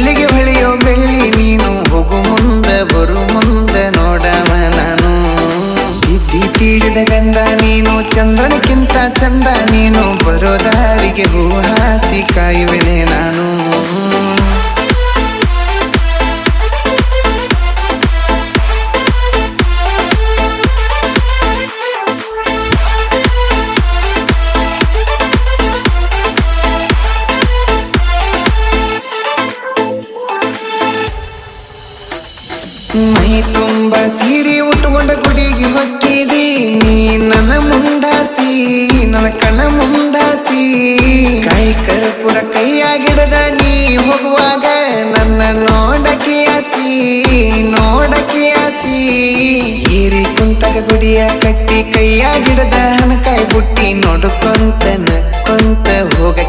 ಕಳ್ಳಿ ಬೆಳೆಯೋ ಬೆಳ್ಳಿ ನೀನು ಹೋಗು ಮುಂದೆ, ಬರು ಮುಂದೆ ನೋಡವ ನಾನು ಇದ್ದಿ ತೀಡಿದ ಗಂಧ ನೀನು ಚಂದ್ರನಕ್ಕಿಂತ ಚಂದ ನೀನು, ಬರೋ ದಾರಿಗೆ ಹೂ ಹಾಸಿ ಕಾಯುವೆನೆ ನಾನು. ಮೈ ತುಂಬ ಸೀರೆ ಉಟ್ಕೊಂಡ ಗುಡಿಗೆ ಹೊಕ್ಕಿದಿ. ನೀ ನನ್ನ ಮುಂದಾಸಿ, ನನ್ನ ಕಣ ಮುಂದಾಸಿ. ಕಾಯಿ ಕರ್ಪುರ ಕೈಯಾಗಿಡದ ನೀ ಹೋಗುವಾಗ ನನ್ನ ನೋಡಕ್ಕೆ ಆಸಿ ನೋಡಕ್ಕೆ ಆಸಿ. ಹೀರಿ ಕುಂತಗ ಗುಡಿಯ ಕಟ್ಟಿ ಕೈಯಾಗಿಡದ ಹನಕಾಯಿ ಬುಟ್ಟಿ ನೋಡ್ಕೊಂತ ನಕ್ಕೊಂತ ಹೋಗಕ್ಕೆ